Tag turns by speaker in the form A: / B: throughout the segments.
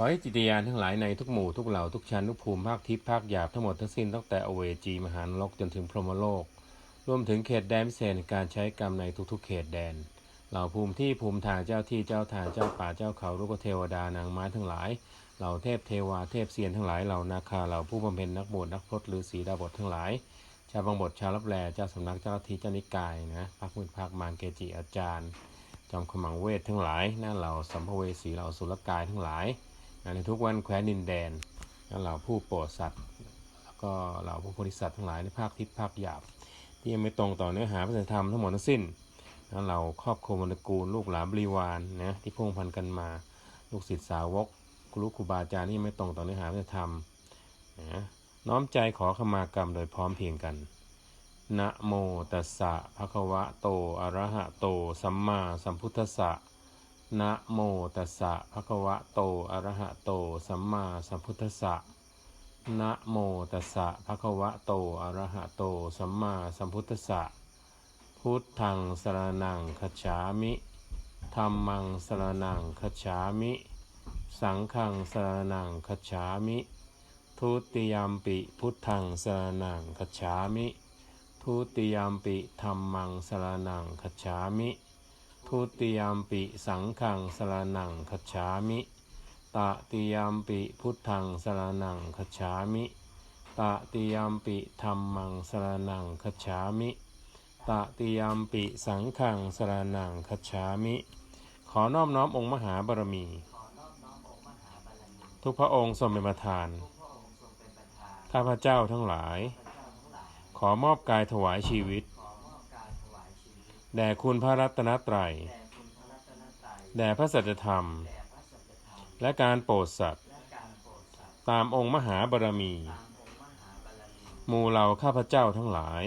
A: อให้จิตยานทั้งหลายในทุกหมู่ทุกเหล่าทุกชั้นทุกภูมิภาคทิพย์ภาคหยาบทั้งหมดทั้งสิ้นตั้งแต่อเวจีมหานรกจนถึงพรหมโลก รวมถึงเขตแดนพิเศษในการใช้กรรมในทุกๆ เขตแดน เหล่าภูมิที่ภูมิทางเจ้าที่เจ้าทางเจ้าป่าเจ้าเขาลูกเทวดานางไม้ทั้งหลาย เหล่าเทพเทวาเทพเซียนทั้งหลายเหล่านาคาเหล่าผู้บำเพ็ญนักบวชนักพรตฤาษีดาบททั้งหลาย ชาวบางบทชาวรับแลเจ้าสำนักเจ้าทธิเจ้านิกายนะพักมืดพักมารเกจิอาจารย์จอมขมังเวททั้งหลายหนั่นเหล่าสัมภเวสีเหล่าสุรกายทั้งหลาย ในทุกวันแคว้นดินแดนเหล่าผู้โปรดสัตว์ แล้วก็เหล่าผู้โพธิสัตว์ทั้งหลายในภาคทิพย์ภาคหยาบ ที่ยังไม่ตรงต่อเนื้อหาพระธรรมทั้งหมดทั้งสิ้นนั่นเหล่าครอบครัวมรดกูลลูกหลานบริวารนะที่พ่งพันกันมา ลูกศิษย์สาวกครูครูบาอาจารย์ที่ไม่ตรงต่อเนื้อหาพระธรรมนะน้อมใจขอขมากรรมโดยพร้อมเพียงกันนะโมตัสสะภะคะวะโตอะระหะโต สัมมาสัมพุทธัสสะ นะโมตัสสะภะคะวะโต อะระหะโต สัมมาสัมพุทธัสสะนะโมตัสสะภะคะวะโต อะระหะโต สัมมาสัมพุทธัสสะ พุทธังสรณังคัจฉามิธัมมังสรณังคัจฉามิ สังฆังสรณังคัจฉามิ ทุติยามปิพุทธังสรณังคัจฉามิ ทุติยามปิธรรมังสรนังคัจฉามิ ทุติยมปิสังฆังสรนังคัจามิตติยมปิพุทธังสรนังคัจามิตติยมปิธรรมังสรนังคัจามิตติยมปิสังฆังสรนังคัจามิ ขอน้อมน้อมองค์มหาบารมี ทุกพระองค์ทรงเป็นประธาน ข้าพเจ้าทั้งหลาย ขอมอบกายถวายชีวิต แด่คุณพระรัตนตรัย แด่พระสัจธรรม และการโปรดสัตว์ ตามองค์มหาบารมีหมู่เหล่าข้าพเจ้าทั้งหลาย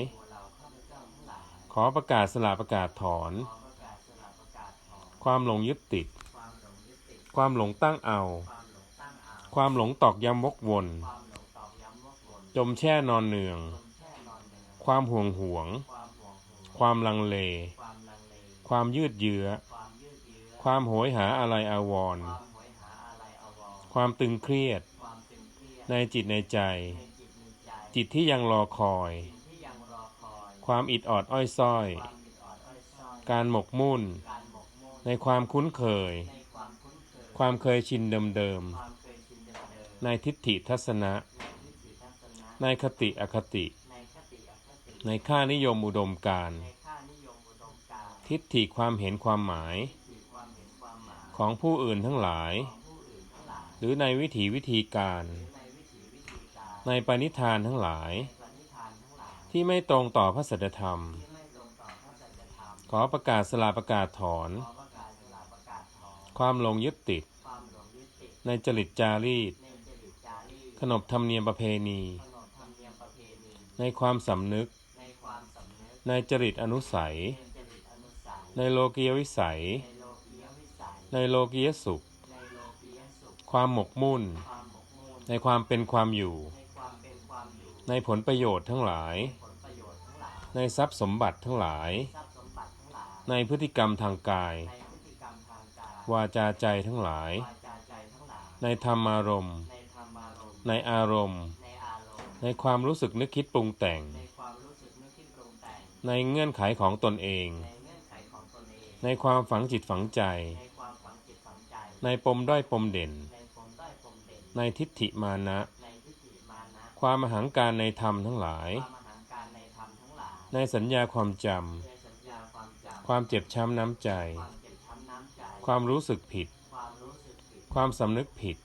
A: ขอประกาศสละประกาศถอน ความหลงยึดติด ความหลงตั้งเอา ความหลงตอกย้ำวกวน จมแช่นอนเนือง ความห่วงหวง ความลังเล ความยืดเยื้อ ความโหยหาอะไรอาวรณ์ความตึงเครียด ในจิตในใจ จิตที่ยังรอคอย ความอิดออดอ้อยส้อย การหมกมุ่น ในความคุ้นเคย ความเคยชินเดิมๆ ในทิฏฐิทัศนะ ในคติอคติ ในค่านิยมอุดมการณ์ ทิฏฐิความเห็นความหมาย ของผู้อื่นทั้งหลาย หรือในวิถีวิธีการ ในปณิธานทั้งหลาย ที่ไม่ตรงต่อพระสัจธรรม ขอประกาศสลาประกาศถอน ความหลงยึดติด ในจริตจารีต ขนบธรรมเนียมประเพณี ในความสำนึก ในจริตอนุสัย ในโลกียวิสัย ในโลกียสุข ความหมกมุ่น ในความเป็นความอยู่ ในผลประโยชน์ทั้งหลาย ในทรัพย์สมบัติทั้งหลาย ในพฤติกรรมทางกาย วาจาใจทั้งหลาย ในธรรมารมณ์ ในอารมณ์ ในความรู้สึกนึกคิดปรุงแต่ง ในเงื่อนไขของตนเอง ในความฝังจิตฝังใจ ในปมด้อยปมเด่น ในทิฏฐิมานะ ความมหังการในธรรมทั้งหลาย ในสัญญาความจำ ความเจ็บช้ำน้ำใจ ความรู้สึกผิด ความสำนึกผิด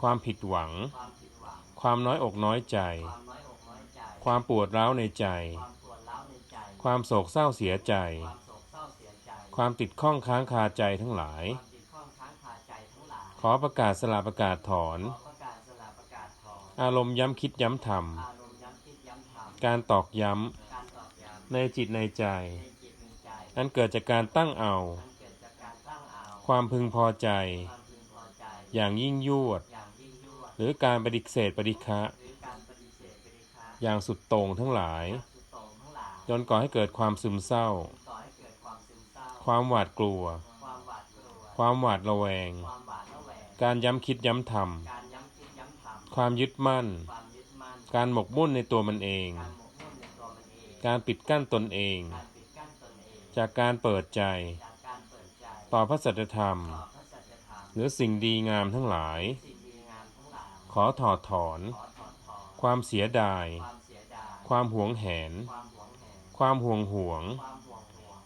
A: ความผิดหวัง ความน้อยอกน้อยใจ ความปวดร้าวในใจ ความโศกเศร้าเสียใจ ความติดข้องค้างคาใจทั้งหลาย ขอประกาศสละประกาศถอน อารมณ์ย้ำคิดย้ำทำการตอกย้ำ ในจิตในใจอันเกิดจากการตั้งเอา ความพึงพอใจ อย่างยิ่งยวด หรือการปฏิเสธปฏิฆะอย่างสุดโต่งทั้งหลาย จนก่อให้เกิดความซึมเศร้า ความหวาดกลัว ความหวาดระแวง การย้ำคิดย้ำทำ
B: ค
A: วามยึดมั่น การหมกมุ่นในตัวมันเอง
B: การ
A: ปิดกั้นตนเอง จากการเปิดใจ ต่อพระสัจธรรม
B: ต่อพระสัจธรรม
A: หรือสิ่งดีงามทั้งหลาย ขอถอดถอน ความเสียดาย
B: ความ
A: หวงแหน
B: ความหวงแหน
A: ความห่วง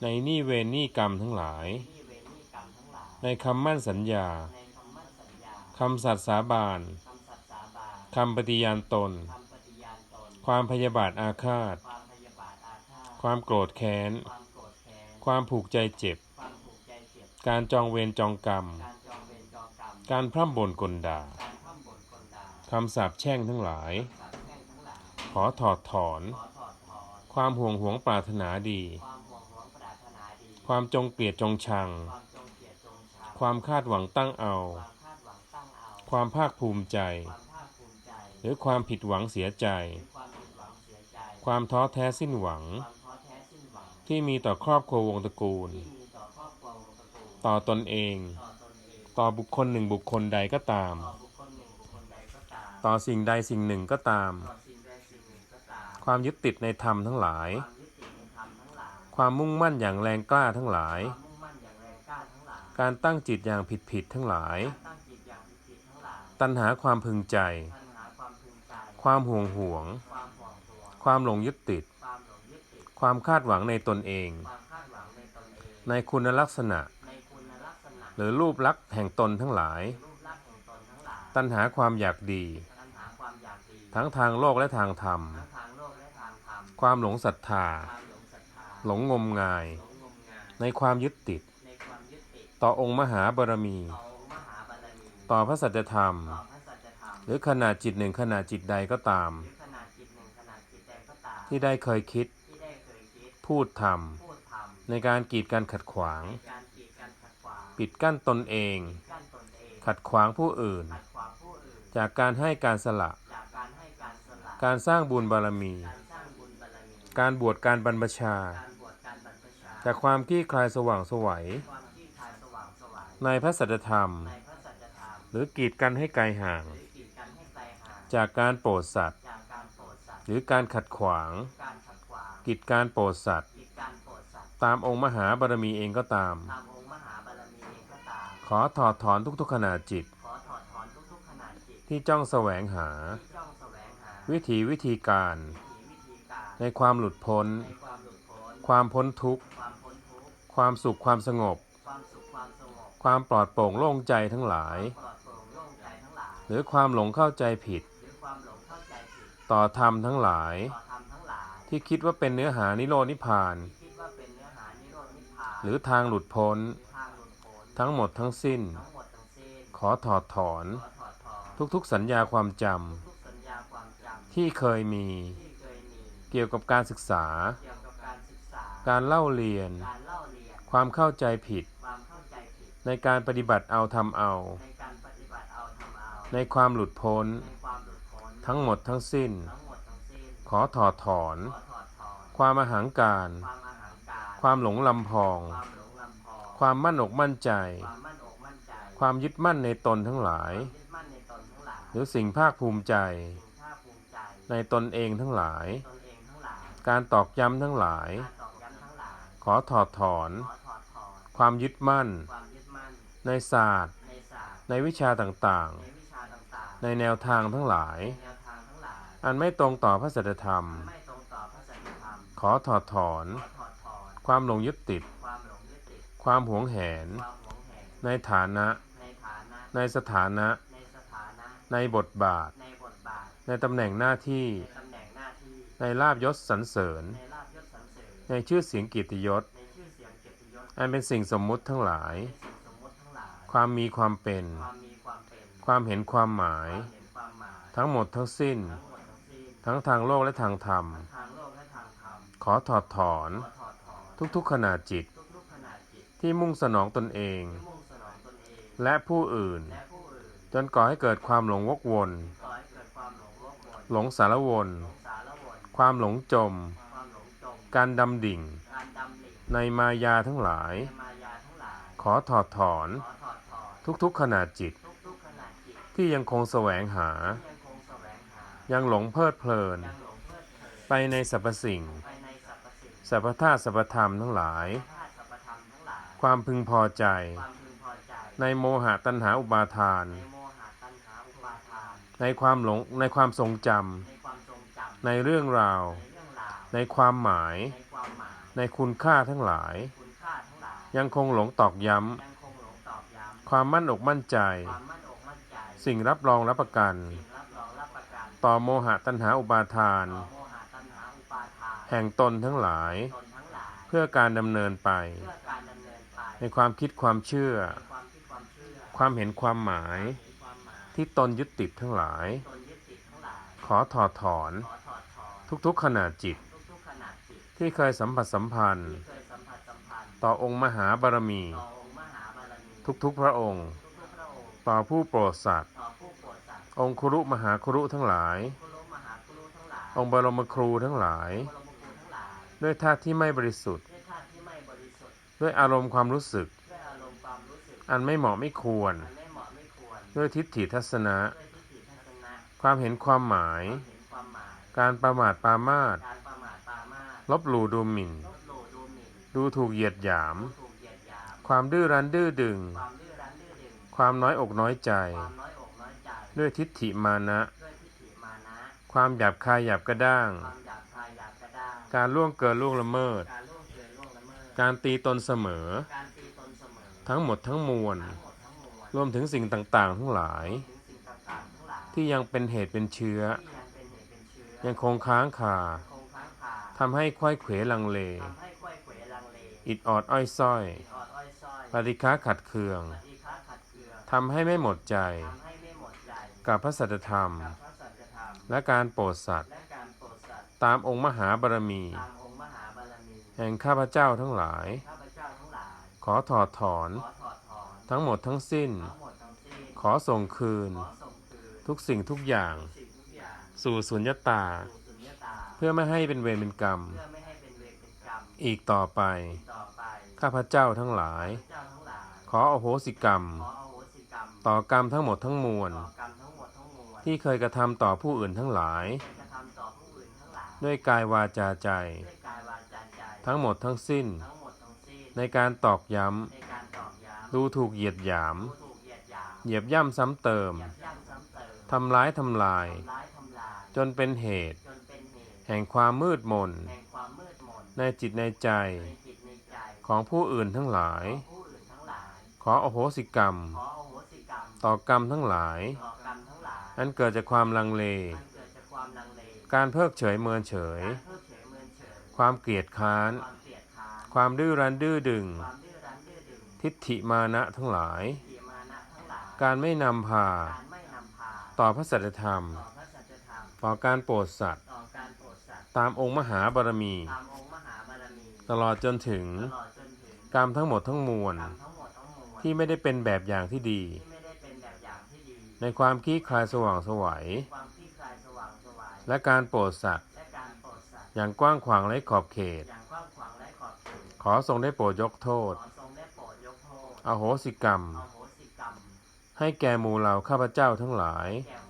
A: ในหนี้เวรหนี้กรรมทั้งหลาย
B: ที่เวรนี่กรรมทั้งหลาย
A: ในคำมั่นสัญญา
B: ในคำมั่นสัญญา
A: คำสัตย์สาบาน
B: คำสัตย์สาบาน
A: คำปฏิญาณตน
B: คำปฏิญาณตน
A: ความพยาบาทอาฆาต
B: ความพยาบาทอาฆาต
A: ความโกรธแค้น
B: ความโกรธแค้น
A: ความผูกใจเจ็บ
B: ความผูกใจเจ็บ
A: การจองเวรจองกรรม
B: การจองเวรจองกรรม
A: การพร่ำบ่นกลด่า
B: การพร่ำบ่นกลด่า
A: คำสาปแช่งทั้งหลาย
B: สาปแช่งทั้งหลาย
A: ขอถอดถอน
B: ขอถอดถอน
A: ความห่วงหวงปรารถนาดี
B: ความ
A: จงเกลียดจงชัง
B: ความจงเกลียดจงชัง
A: ความคาดหวังตั้งเอา
B: ความคาดหวังตั้งเอา
A: ความภาคภูมิใจ
B: ความภาคภูมิใจ
A: หรือความผิดหวังเสียใจ
B: หรือความผิดหวังเสียใจ
A: ความท้อแท้สิ้นหวัง
B: ความท้อแท้สิ้นหวัง
A: ที่มีต่อครอบครัววงตระกูล
B: ที่มีต่อครอบครัววงตระกูล
A: ต่อตนเอง
B: ต่อตนเอง
A: ต่อบุคคลหนึ่งบุคคลใดก็ตาม
B: ต่อบุคคลหนึ่งบุคคลใดก็ตาม
A: ต่อสิ่งใดสิ่งหนึ่งก็ตาม
B: ต่อสิ่งใดสิ่งหนึ่งก็ตาม
A: ความยึดติดในธรรมทั้งหลาย
B: ความยึ
A: ความมุ่งมั่นอย่างแรงกล้าทั้งหลาย
B: ความมุ่งมั่นอย่างแรงกล้าทั้งหลาย
A: การตั้งจิตอย่างผิดผิดๆทั้งหลาย
B: การตั้งจิตอย่างผิดๆทั้งหลาย
A: ตัณหาความพึงใจ
B: ปัญหาความพึงใจ
A: ความห่วงหวง
B: ความห่วงห่วง
A: ความหลงยึดติด
B: ความหลงยึดติด
A: ความคาดหวังในตนเอง
B: ความคาดหวังในตนเอง
A: ในคุณลักษณะ
B: ในคุณลักษณะ
A: หรือรูปลักษณ์แห่งตนทั้งหลาย
B: รูปลักษณ์ของตนทั้งหลาย
A: ตัณหาความอยากดี
B: ปัญหาความอยากดี
A: ทั้งทางโลกและทางธรรม
B: ทั้งทางโลกและทางธรรม
A: ความหลงศรัทธา
B: ความ หลงศรัทธา
A: หลงงมงาย
B: หลงงมงาย
A: ในความยึดติด
B: ในความยึดติด
A: ต่อองค์มหาบารมี
B: ต่อองค์มหาบารมี
A: ต่อพระสัจธรรม
B: ต่อพระสัจธรรม
A: หรือขนาดจิตหนึ่งขนาดจิตใดก็ตาม
B: หรือขนาดจิตหนึ่งขนาดจิตใดก็ตาม
A: ที่ได้เคยคิด
B: ที่ได้เคยคิด
A: พูดท
B: พูดทำ
A: ในการกีดกันขัดขวางำ
B: ในการกีดกันขัดขวาง
A: ปิดกั้นตนเอง
B: กั้นตนเอง
A: ขัดขวางผู้อื่น
B: ขัดขวางผู้อื่น
A: จากการให้การสละ
B: จากการให้การสละ
A: การสร้างบุญบารมี
B: การสร้างบุญบารมี
A: การบวชการบรรพชา
B: การบวชการบรรพชา
A: จากความคลี่คลายสว่างไสวัย
B: ความที่คลายสว่างสวาย
A: ในพระสัจธรรม
B: ในพระสัจธรรม
A: หรือกีดกันให้ไกลห่าง
B: หรือกีดกันให้ไกลห่าง
A: จากการโปรดสัตว์
B: จากการโปรดสัตว์
A: หรือการขัดขวาง
B: การขัดขวาง
A: กิจการโปรดสัตว์
B: กีดการโปรดสัตว์
A: ตามองค์มหาบารมีเองก็ตาม
B: ตามองค์มหาบารมีเองก็ตาม
A: ขอถอดถอนทุกๆขณะจิต
B: ขอถอดถอนทุกๆขนาดจิต
A: ที่จ้องแสวงหา
B: ที่จ้องแสวงหา
A: วิถีวิธีการ
B: วิถีวิธีการ
A: ในความหลุดพ้น
B: ในความหลุดพ้น
A: ความพ้นทุกข์
B: ความพ้นทุกข์
A: ความสุขความสงบ
B: ความสุขความสงบ
A: ความปลอดโปร่งโล่งใจทั้งหลาย
B: ปลอดโปร่งโล่งใจทั้งหลาย
A: หรือความหลงเข้าใจผิด
B: หรือความหลงเข้าใจผิด
A: ต่อธรรมทั้งหลาย
B: ต่อธรรมทั้งหลาย
A: ที่คิดว่าเป็นเนื้อหานิโรธนิพพาน
B: คิดว่าเป็นเนื้อหานิโรธนิพพาน
A: หรือทางหลุดพ้น
B: ทางหลุดพ้น
A: ทั้งหมดทั้งสิ้น
B: ทั้งหมดทั้งสิ้น
A: ขอถอดถอน
B: ขอถอดถอน
A: ทุกๆสัญญาความจ
B: ทุกสัญญาความจำำ
A: ที่เคยมี
B: ที่ เคยมี
A: เกี่ยวกับการศึกษา
B: เกี่ยวกับการศึกษา
A: การเล่าเรียน
B: การเล่าเรียน
A: ความเข้าใจผิด
B: ความเข้าใจผิด
A: ในการปฏิบัติเอาทำเอา
B: ในการปฏิบัติเอาทำเอา
A: ในความหลุดพ้น
B: ในความหลุดพ้น
A: ทั้งหมดทั้งสิ้น
B: ทั้งหมดทั้งสิ้น
A: ขอถอดถอน
B: ขอถอดถอน
A: ความอาหังการ
B: ความอาหารการ
A: ความหลงลำพอง
B: ความหลงลำพอง
A: ความมั่นอกมั่นใจ
B: ความมั่นอกมั่นใจ
A: ความยึดมั่นในตนทั้งหลาย
B: ความยึดมั่นในตนทั้งหลาย
A: หรือสิ่งภาคภูมิใจ
B: สิ่งภาคภูมิใจ
A: ในตนเองทั้งหลาย
B: ตนเอง
A: ทั้งหลาย
B: การตอกย้ำทั้งหลาย
A: ขอถอดถอน ความยึดมั่น ในศาสตร์
B: ใน
A: วิชาต่างๆ ในแนวทางทั้งหลาย อันไม่ตรงต่อพระสัจธรรม
B: ไม่ตรงต่อพระสัจธรรม
A: ขอถอดถอน ความหลงยึดติด
B: ความห
A: วงแหน ในฐานะ
B: ใน
A: สถานะ
B: ใน
A: บทบาท
B: ใน
A: ตำแหน่งหน้าที่
B: ในตำแหน่งหน้าที่
A: ในลาบยศสรรเสริญ
B: ในลาบยศสรรเสริญ
A: ในชื่อเสียงกิตติยศ
B: ในชื่อเสียงเกียรติยศ
A: อันเป็นสิ่งสมมุติทั้งหลาย
B: ในสิ่งสมมติทั้งหลาย
A: ความมีความเป็น
B: ความมีความเป็น
A: ความเห็นความหมาย
B: ความเห็นความหมาย
A: ทั้งหมดทั้งสิ้น
B: ทั้งหมดทั้งสิ้น
A: ทั้งทางโลกและทางธรรม
B: ทางโลกและทางธรรม
A: ขอถอดถอน
B: ขอถอดถอน
A: ทุกๆขณะจิต
B: ทุกๆขณะจิต
A: ที่มุ่งสนองตนเอง
B: ที่มุ่งสนองตนเอง
A: และผู้อื่น
B: และผู้อื่น
A: จนก่อให้เกิดความหลงวกวน
B: ก่อให้เกิดความหลงโลกวน
A: หลงสารวน
B: หลงสารวน
A: ความหลงจม
B: ความหลงจม
A: การดำดิ่ง
B: การดำดิ่ง
A: ในมายาทั้งหลาย
B: ในมายาทั้งหลาย
A: ขอถอดถอน
B: ขอถอดถอน
A: ทุกๆขณะจิต
B: ทุกๆข
A: ที่ยังคงแสวงหา
B: ที่ยังคงแสวงหา
A: ยังหลงเพลิดเพลิน
B: ยังหลงเพลิดเพลิน
A: ไปในสรรพสิ่ง
B: ไปในสรรพสิ่ง
A: สรรพธาตุสรรพธรรมทั้งหลาย
B: ธาตุสรรพธรรมทั้งหลาย
A: ความพึงพอใจ
B: ความพึงพอใจ
A: ในโมหะตัณหาอุปาทาน
B: ในโมหะตัณหาอุปาทาน
A: ในความหลงในความทรงจ
B: ในความทรงจำำ
A: ในเรื่องราว
B: ใน
A: ความหมาย
B: ในคุ
A: ณค่าทั้งหลาย
B: ยั
A: งคงหลงตอกย้ำ ความมั่นอกมั่นใจ
B: นใจ
A: สิ่งรับรองรับประกัน
B: รรกน
A: ต่อโมหะตัณหาอุปาทานา
B: น
A: แห่งตนทั้งหลาย
B: ลาย
A: เพื่อการดำเนินไป
B: นไป
A: ในความคิดความเชื่อ
B: ความคิดความเชื่อ
A: ความเห็นความหมาย
B: มมาย
A: ที่ตนยึดติดทั้งหลาย
B: ลาย
A: ขอถอดถอน
B: ขอถอดถอน
A: ทุกๆขณะจิต
B: ทุกๆขนาดจิต
A: ที่เคยสัมผัสสัมพันธ์
B: ที่เคยสัมผัสสัมพันธ์
A: ต่อองค์มหาบารมี
B: ต่อองค์มหาบารมี
A: ทุกๆพระองค์
B: ทุกๆพระองค์
A: ต่อผู้โปรดสัตว์
B: ต่อผู้โปรดสัตว์
A: องคุรุมหาคุรุทั้งหลาย
B: คุรุมหาคุรุทั้งหลาย
A: องค์บรมครูทั้งหลาย
B: บรมครูทั้งหลาย
A: ด้วยธาตุที่ไม่บริสุทธิ์
B: ด้วยธาตุที่ไม่บริสุทธิ์
A: ด้วยอารมณ์ความรู้สึก
B: ด้วยอารมณ์ความรู้สึก
A: อันไม่เหมาะไม่ควร
B: อันไม่เหมาะไม่ควร
A: ด้วยทิฏฐิทัศนะ
B: ด้วยทิฏฐิทัศนะ
A: ความเห็นความหมาย
B: ความเกา
A: รประมาทปรามาส
B: การประมาทปรามาส
A: ลบหลู่ดูหมิ่น
B: ลบหลู่ดูหมิ่น
A: ดูถูกเหยียดหยาม
B: ถูกเหยียดหยาม
A: ความดื้อรั้นดื้อดึง
B: ความดื้อรั้นดื้อดึง
A: ความน้อยอกน้อยใจ
B: ความน้อยอกน้อยใจ
A: ด้วยทิฏฐิมานะ
B: ด้วยทิฏฐิมานะ
A: ความหยาบคายหยาบกระด้าง
B: ความหยาบคายหยาบกระด้าง
A: การล่วงเกินล่วงละเมิด
B: การล่วงเกินล่วงละเมิด
A: การตีตนเสมอ
B: การตีตนเสมอ
A: ทั้งหมดทั้งมวล
B: ทั้งหมดทั้งมวล
A: รวมถึงสิ่งต่างๆทั้งหลาย
B: ถึงสิ่งต่างๆทั้งหลาย
A: ที่ยังเป็นเหตุเป็นเชื้อ
B: ที่ ยังเป็นเหตุเป็นเชื้อ
A: ยังคงค้างคา
B: คงค้างคา
A: ทำให้ควยเขวลังเล
B: ทำให้ควยเขวลังเล
A: อิดออดอ้อยส้อย
B: ออดอ้อยส้อย
A: ปฏิฆาขัดเคือง
B: ปฏิฆาขัดเกลือ
A: ทำให้ไม่หมดใจ
B: ทำให้ไม่หมดใจ
A: กับพระสัจธรรม
B: กับพระสัจธรรม
A: และการโปรดสัตว์
B: และการโปรดสัตว์
A: ตามองค์มหาบารมี
B: ตามองค์มหาบารมี
A: แห่งข้าพเจ้าทั้งหลาย
B: ข้าพเจ้าทั้งหลาย
A: ขอถอดถอน
B: ขอถอดถอน
A: ทั้งหมดทั้งสิ้น
B: ทั้งหมดทั้งสิ้น
A: ขอส่งคืน
B: ขอส่งคืน
A: ทุกสิ่งทุกอย่าง
B: สิ่งทุกอย่าง
A: สู่สุญญตา
B: สู่สุญญตา
A: เพื่อไม่ให้เป็นเวรเป็นกรรม
B: เพื่อไม่ให้เป็นเวรเป็นกรรม
A: อีกต่อไป
B: ต่อไป
A: ข้าพเจ้าทั้งหลาย
B: เจ้าทั้งหลาย
A: ขออโหสิกรรม
B: ขออโหสิกรรม
A: ต่อกรรมทั้งหมดทั้งมวล
B: ต่อกรรมทั้งหมดทั้งมวล
A: ที่เคยกระทำต่อผู้อื่นทั้งหลาย
B: ที่กระทำต่อผู้อื่นทั้งหลาย
A: ด้วยกายวาจาใจ
B: ด้วยกายวาจาใจ
A: ทั้งหมดทั้งสิ้น
B: ทั้งหมดทั้งสิ้น
A: ในการตอกย้
B: ในการตอกย้ำำ
A: ดูถูกเหยียดหยาม
B: ผู้ถูกเหยียดหยาม
A: เหยียบย่ำซ้ำเติม
B: ยับยั้งซ้ำเติม
A: ทำร้ายทำลาย
B: ทำร้ายทำลาย
A: จนเป็นเหตุ
B: จนเป็นเหตุ
A: แห่งความมืดมน
B: แห่งความมืดมน
A: ในจิตในใจ
B: ในจิตในใจ
A: ของผู้อื่นทั้งหลาย
B: ของผู้อื่นทั้งหลาย
A: ขออโหสิกรรม
B: ขออโหสิกรรม
A: ต่อกรรมทั้งหลาย
B: ต่อกรรมทั้งหลาย
A: อันเกิดจากความลังเล
B: มันเกิดจากความลังเล
A: การเพิกเฉยเมินเฉย
B: การเพิกเฉยเมินเฉย
A: ความเกลียดค้าน
B: ความเกลียดค้าน
A: ความดื้อรั้นดื้อดึง
B: ความดื้อรั้นดื้อดึง
A: ทิฏฐิมานะทั้งหลาย
B: ทีมานะทั้งหลาย
A: การไม่นำพา
B: การไม่นำพา
A: ต่อพระสัจธรรม
B: ต่อพระสัจธรรม
A: ต่อการโปรดสัตว์
B: ต่อการโปรดสัตว์
A: ตามองค์มหาบารมี
B: ตามองค์มหาบารมี
A: ตลอดจนถึง
B: ตลอดจนถึง
A: กรรมทั้งหมดทั้งมวล
B: กรรมทั้งหมดทั้งมวล
A: ที่ไม่ได้เป็นแบบอย่างที่ดี
B: ที่ไม่ได้เป็นแบบอย่างที่ดี
A: ในความคลี่คลายสว่างไสวัย
B: ความคลี่คลายสว่างไสวาย
A: และการโปรดสัตว์
B: และการโปรดสัตว์
A: อย่างกว้างขวางไร้ขอบเขต
B: อย่างกว้างขวางและขอบเขต
A: ขอทรงได้โปรดยกโทษ
B: ขอทรงได้โปรดยกโทษ
A: อโหสิกรรม
B: อโหสิกรรม
A: ให้แก่หมู่เหล่าข้าพเจ้าทั้งหลาย
B: แก่ห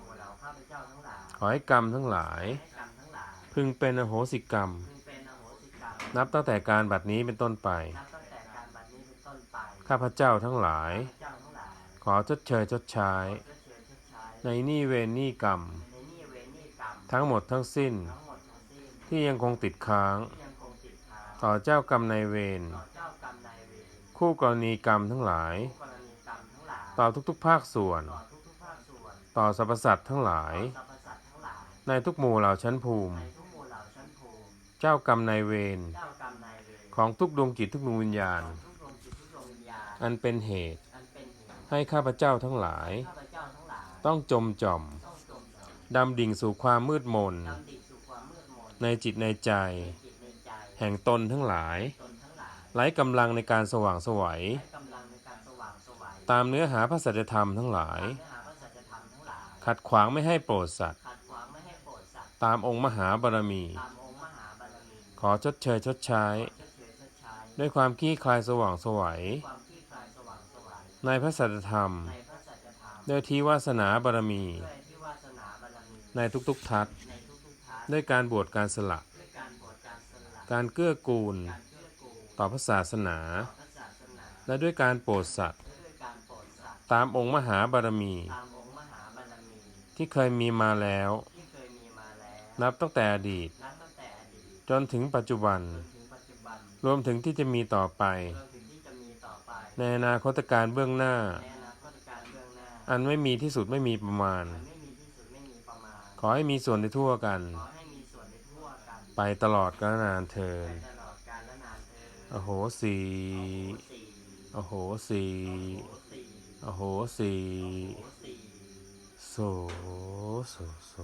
A: ให้กรรมทั้งหลาย
B: ให้กรรมทั้งหลาย
A: พึงเป็นอโหสิกรรม
B: พึงเป็นอโหสิกรรม
A: นับตั้งแต่การบัดนี้เป็นต้นไป
B: นับตั้งแต่การบัดนี้เป็นต้นไป
A: ข้าพเจ้าทั้งหลาย
B: ข้าพเจ้าทั้งหลาย
A: ขอชดเชยชดใช้
B: ชดเชยชดใช้
A: ในหนี้เวรหนี้กรรม
B: ในหนี้เวรหนี้กรรม
A: ทั้งหมดทั้งสิ้น
B: ทั้งหมดทั้งสิ้น
A: ที่ยังคงติดค้าง
B: ที่ยังคงติดค้าง
A: ต่อเจ้ากรรมนายเวร
B: ต่อเจ้ากรรมนายเวร
A: คู่กรณีกรรมทั้งหลาย
B: ผู้กรณีกรรมทั้งหลาย
A: ต่อทุกๆภาคส่วน
B: ต่อทุกๆภาคส่วน
A: ต่อสรรพสัตว์ทั้งหลาย ในทุกหมู่เหล่าชั้นภูมิ
B: ในทุกหมู่เหล่าชั้นภูมิ
A: เจ้ากรรมนายเวร
B: เจ้ากรรมนายเวร
A: ของทุกดวงจิตทุกดวงวิญญาณ
B: ทุกดวงจิตทุกดวงวิญญาณ
A: อันเป็นเหตุ
B: อันเป็นเหตุ
A: ให้ข้าพเจ้าทั้งหลาย
B: ข้าพเจ้าทั้งหลาย
A: ต้องจมจอม
B: ต้องจมจม
A: ดำดิ่งสู่ความมืดมน
B: ดำดิ่งสู่ความมืดมน
A: ในจิตในใจ
B: ในจิตในใจ
A: แห่งตนทั้งหลาย
B: ตนทั้งหลาย
A: ไร้กำลังในการสว่างไสวัย
B: ให้กำลังในการสว่างไสวาย
A: ตามเนื้อหาพระสัจธรรมทั้งหลาย
B: เนื้อหาพระสัจธรรมทั้งหลาย
A: ขัดขวางไม่ให้โปรดสัตว์
B: ตว์
A: ตามองค์มหาบารมี
B: ตามองค์มหาบารมี
A: ขอชดเชยชดใช้
B: ชดเชยชดใช้
A: ด้วยความขี้คลายสว่างไสวัย
B: ความคลี่คลายสว่างไสวาย
A: ในพระสัจธรรม
B: ในพระสัจธรรม
A: ด้วยที่วาสนาบารมี
B: ด้วยที่วาสนาบารมี
A: ในทุกๆทัศ
B: ในทุกๆทัศน์
A: ด้วยการบวชการสละ
B: ด้วยการบวชการสละ
A: การเกื้อกูล
B: การเกื้อกูล
A: ต่อพระศาสนา
B: ต่อพระศาสนา
A: และด้วยการโปรดสัตว์
B: และด้วยการโปรดสัตว์
A: ตามองค์มหาบารมี
B: ตามองค์มหาบารมีที่เคยมีมาแล้ว
A: นับตั้งแต่อดีต
B: นับตั้งแต่อดีต
A: จนถึงปัจจุบัน
B: จนถึงปัจจุบัน
A: รวมถึงที่จะมีต่อไป
B: รวมถึงที่จะมีต่อไป
A: ในอนาคตการเบื้องหน้า
B: ในอนาคตการเบื้องหน้า
A: อันไม่มีที่สุดไม่มีประมาณ
B: มันไม่มีที่สุดไม่มีประมาณ
A: ขอให้มีส่วนในทั่วกัน
B: ขอให้มีส่วนในทั่วกัน
A: ไปตลอดกาลนานเทิ
B: ไป
A: น
B: ตลอดกาลและนานเธอ
A: อโหสี
B: สี่
A: อโหสี
B: สี่
A: อโหสี
B: สี่
A: โสโสโส